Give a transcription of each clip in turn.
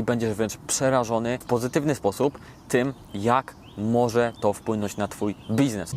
i będziesz wręcz przerażony w pozytywny sposób tym, jak może to wpłynąć na Twój biznes.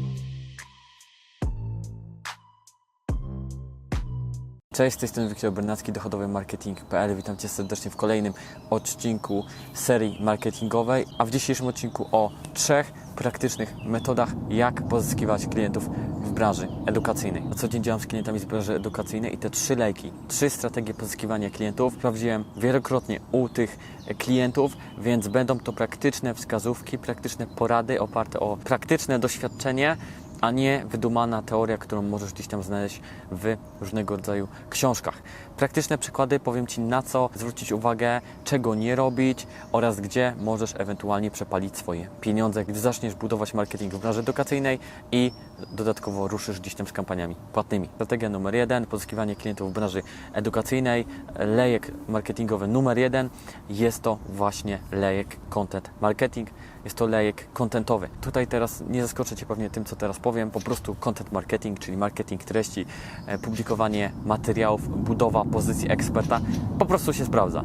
Cześć, z tej strony Wiktor Bernacki, dochodowy marketing.pl. Witam Cię serdecznie w kolejnym odcinku serii marketingowej, a w dzisiejszym odcinku o trzech praktycznych metodach, jak pozyskiwać klientów w branży edukacyjnej. Na co dzień działam z klientami z branży edukacyjnej i te trzy lejki, trzy strategie pozyskiwania klientów sprawdziłem wielokrotnie u tych klientów, więc będą to praktyczne wskazówki, praktyczne porady oparte o praktyczne doświadczenie, a nie wydumana teoria, którą możesz gdzieś tam znaleźć w różnego rodzaju książkach. Praktyczne przykłady powiem Ci na co zwrócić uwagę, czego nie robić oraz gdzie możesz ewentualnie przepalić swoje pieniądze, gdy zaczniesz budować marketing w branży edukacyjnej i dodatkowo ruszysz gdzieś tam z kampaniami płatnymi. Strategia numer jeden, pozyskiwanie klientów w branży edukacyjnej. Lejek marketingowy numer jeden jest to właśnie lejek content marketing. Jest to lejek contentowy. Tutaj teraz nie zaskoczę Cię pewnie tym, co teraz powiem. Po prostu content marketing, czyli marketing treści, e, publikowanie materiałów, budowa pozycji eksperta po prostu się sprawdza.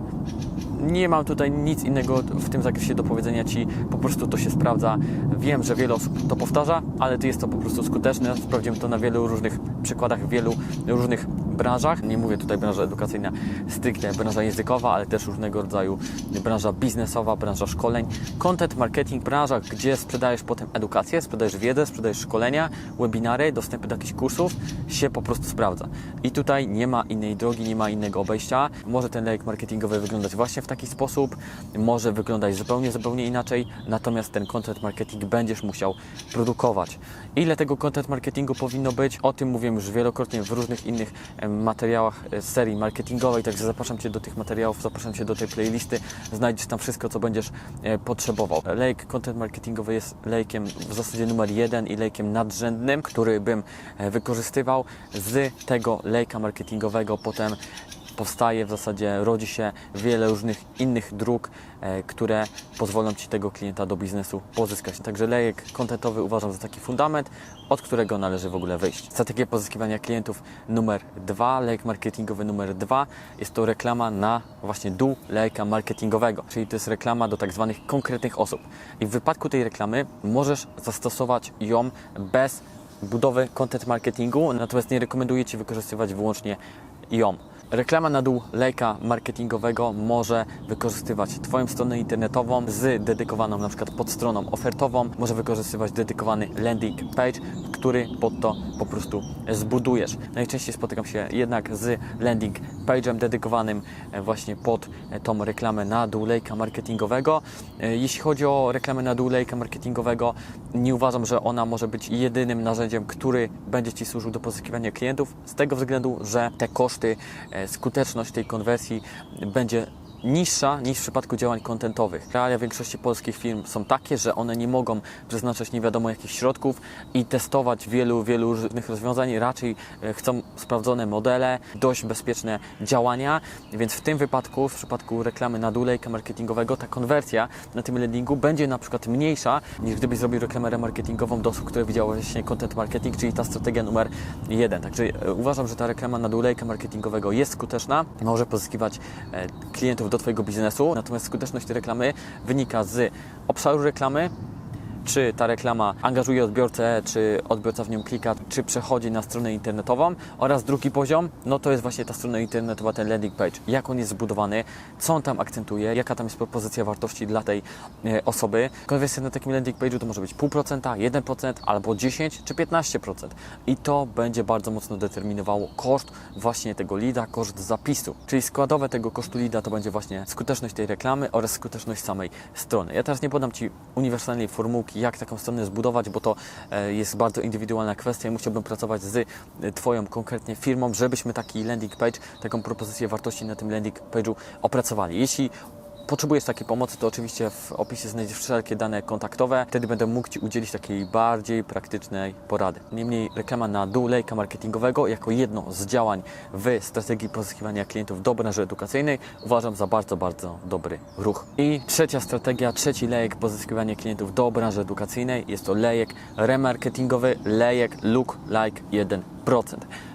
Nie mam tutaj nic innego w tym zakresie do powiedzenia Ci, po prostu to się sprawdza. Wiem, że wiele osób to powtarza, ale to jest to po prostu skuteczne. Sprawdziłem to na wielu różnych przykładach, wielu różnych branżach. Nie mówię tutaj branża edukacyjna stricte, branża językowa, ale też różnego rodzaju branża biznesowa, branża szkoleń. Content marketing, branża, gdzie sprzedajesz potem edukację, sprzedajesz wiedzę, sprzedajesz szkolenia, webinary, dostępy do jakichś kursów, się po prostu sprawdza. I tutaj nie ma innej drogi, nie ma innego obejścia. Może ten lejek marketingowy wyglądać właśnie w taki sposób, może wyglądać zupełnie, zupełnie inaczej, natomiast ten content marketing będziesz musiał produkować. Ile tego content marketingu powinno być? O tym mówiłem już wielokrotnie w różnych innych materiałach e, serii marketingowej, także zapraszam Cię do tych materiałów, zapraszam Cię do tej playlisty, znajdziesz tam wszystko, co będziesz e, potrzebował. Lejk content marketingowy jest lejkiem w zasadzie numer jeden i lejkiem nadrzędnym, który bym e, wykorzystywał z tego lejka marketingowego potem powstaje, w zasadzie rodzi się wiele różnych innych dróg, e, które pozwolą Ci tego klienta do biznesu pozyskać. Także lejek kontentowy uważam za taki fundament, od którego należy w ogóle wyjść. Strategia pozyskiwania klientów numer dwa, lejek marketingowy numer dwa, jest to reklama na właśnie dół lejka marketingowego, czyli to jest reklama do tak zwanych konkretnych osób. I w wypadku tej reklamy możesz zastosować ją bez budowy content marketingu, natomiast nie rekomenduję Ci wykorzystywać wyłącznie ją. Reklama na dół lejka marketingowego może wykorzystywać Twoją stronę internetową z dedykowaną na przykład podstroną ofertową, może wykorzystywać dedykowany landing page, który pod to po prostu zbudujesz. Najczęściej spotykam się jednak z landing page'em dedykowanym e, właśnie pod e, tą reklamę na marketingowego. E, Jeśli chodzi o reklamę na marketingowego, nie uważam, że ona może być jedynym narzędziem, który będzie Ci służył do pozyskiwania klientów, z tego względu, że te koszty, skuteczność tej konwersji będzie niższa niż w przypadku działań kontentowych. Realia większości polskich firm są takie, że one nie mogą przeznaczać nie wiadomo jakich środków i testować wielu, wielu różnych rozwiązań. Raczej e, chcą sprawdzone modele, dość bezpieczne działania, więc w tym wypadku, w przypadku reklamy na dół lejka marketingowego, ta konwersja na tym landingu będzie na przykład mniejsza niż gdybyś zrobił reklamę remarketingową do osób, które widziały właśnie content marketing, czyli ta strategia numer jeden. Także e, uważam, że ta reklama na dół lejka marketingowego jest skuteczna, może pozyskiwać e, do Twojego biznesu, natomiast skuteczność reklamy wynika z obszaru reklamy, czy ta reklama angażuje odbiorcę, czy odbiorca w nią klika, czy przechodzi na stronę internetową oraz drugi poziom, no to jest właśnie ta strona internetowa, ten landing page. Jak on jest zbudowany, co on tam akcentuje, jaka tam jest propozycja wartości dla tej e, osoby. Konwersja na takim landing page'u to może być 0,5%, 1% albo 10 czy 15%. I to będzie bardzo mocno determinowało koszt właśnie tego leada, koszt zapisu. Czyli składowe tego kosztu leada to będzie właśnie skuteczność tej reklamy oraz skuteczność samej strony. Ja teraz nie podam Ci uniwersalnej formułki, jak taką stronę zbudować, bo to e, jest bardzo indywidualna kwestia musiałbym pracować z e, Twoją konkretnie firmą, żebyśmy taki landing page, taką propozycję wartości na tym landing page'u opracowali. Jeśli potrzebujesz takiej pomocy, to oczywiście w opisie znajdziesz wszelkie dane kontaktowe. Wtedy będę mógł Ci udzielić takiej bardziej praktycznej porady. Niemniej reklama na dół lejka marketingowego jako jedno z działań w strategii pozyskiwania klientów do branży edukacyjnej uważam za bardzo, bardzo dobry ruch. I trzecia strategia, trzeci lejek pozyskiwania klientów do branży edukacyjnej jest to lejek remarketingowy, lejek look like 1%.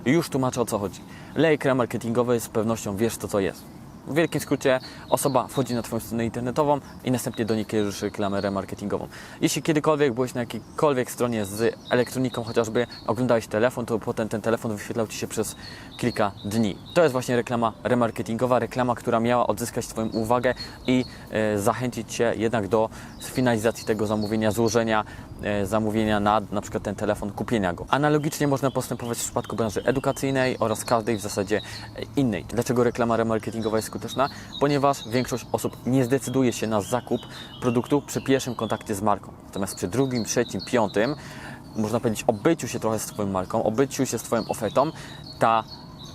Już tłumaczę o co chodzi. Lejek remarketingowy z pewnością wiesz co to jest. W wielkim skrócie osoba wchodzi na Twoją stronę internetową i następnie do niej kierujesz reklamę remarketingową. Jeśli kiedykolwiek byłeś na jakiejkolwiek stronie z elektroniką, chociażby oglądałeś telefon, to potem ten telefon wyświetlał Ci się przez kilka dni. To jest właśnie reklama remarketingowa, reklama, która miała odzyskać Twoją uwagę i e, zachęcić Cię jednak do finalizacji tego zamówienia, złożenia e, zamówienia na na przykład ten telefon, kupienia go. Analogicznie można postępować w przypadku branży edukacyjnej oraz każdej w zasadzie e, innej. Dlaczego reklama remarketingowa jest skuteczna? Ponieważ większość osób nie zdecyduje się na zakup produktu przy pierwszym kontakcie z marką. Natomiast przy drugim, trzecim, piątym, można powiedzieć, obyciu się trochę z Twoją marką, obyciu się z Twoją ofertą, ta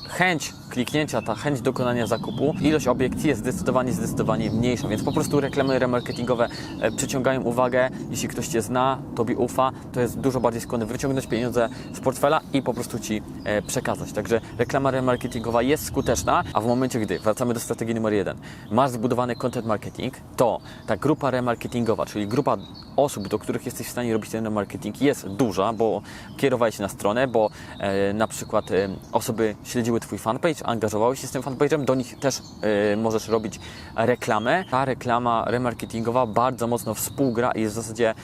chęć kliknięcia, ta chęć dokonania zakupu, ilość obiekcji jest zdecydowanie, zdecydowanie mniejsza, więc po prostu reklamy remarketingowe e, przyciągają uwagę, jeśli ktoś Cię zna, Tobie ufa, to jest dużo bardziej skłonny wyciągnąć pieniądze z portfela i po prostu Ci e, przekazać. Także reklama remarketingowa jest skuteczna, a w momencie, gdy, wracamy do strategii numer jeden, masz zbudowany content marketing, to ta grupa remarketingowa, czyli grupa osób, do których jesteś w stanie robić ten remarketing jest duża, bo kierowałeś na stronę, bo e, na przykład osoby śledziły Twój fanpage, angażowały się z tym fanpage'em, do nich też e, możesz robić reklamę. Ta reklama remarketingowa bardzo mocno współgra i jest w zasadzie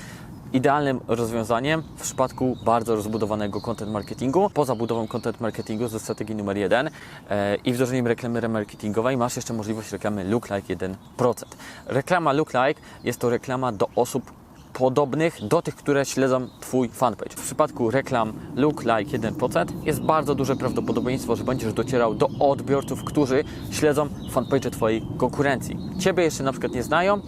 idealnym rozwiązaniem w przypadku bardzo rozbudowanego content marketingu. Poza budową content marketingu ze strategii numer jeden e, i wdrożeniem reklamy remarketingowej masz jeszcze możliwość reklamy Look Like 1%. Reklama Look Like jest to reklama do osób podobnych do tych, które śledzą Twój fanpage. W przypadku reklam Look Like 1% jest bardzo duże prawdopodobieństwo, że będziesz docierał do odbiorców, którzy śledzą fanpage Twojej konkurencji. Ciebie jeszcze na przykład nie znają,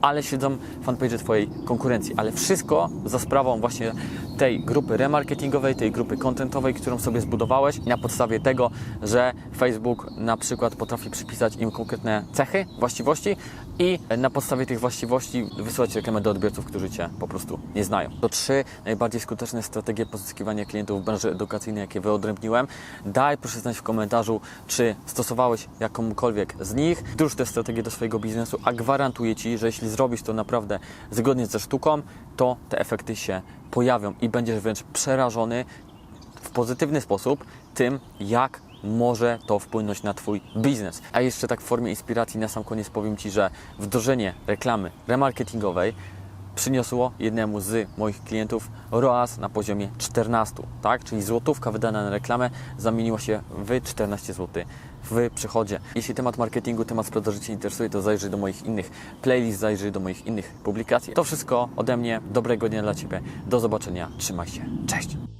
ale śledzą fanpage Twojej konkurencji. Ale wszystko za sprawą właśnie tej grupy remarketingowej, tej grupy contentowej, którą sobie zbudowałeś na podstawie tego, że Facebook na przykład potrafi przypisać im konkretne cechy, właściwości i na podstawie tych właściwości wysyłać reklamę do odbiorców, którzy Cię po prostu nie znają. To trzy najbardziej skuteczne strategie pozyskiwania klientów w branży edukacyjnej, jakie wyodrębniłem. Daj proszę znać w komentarzu, czy stosowałeś jakąkolwiek z nich. Wdróż te strategie do swojego biznesu, a gwarantuję Ci, że jeśli zrobisz to naprawdę zgodnie ze sztuką, to te efekty się pojawią i będziesz wręcz przerażony w pozytywny sposób tym, jak może to wpłynąć na Twój biznes. A jeszcze tak w formie inspiracji na sam koniec powiem Ci, że wdrożenie reklamy remarketingowej przyniosło jednemu z moich klientów ROAS na poziomie 14, tak? Czyli złotówka wydana na reklamę zamieniła się w 14 zł w przychodzie. Jeśli temat marketingu, temat sprzedaży Cię interesuje, to zajrzyj do moich innych playlist, zajrzyj do moich innych publikacji. To wszystko ode mnie. Dobrego dnia dla Ciebie. Do zobaczenia. Trzymaj się. Cześć!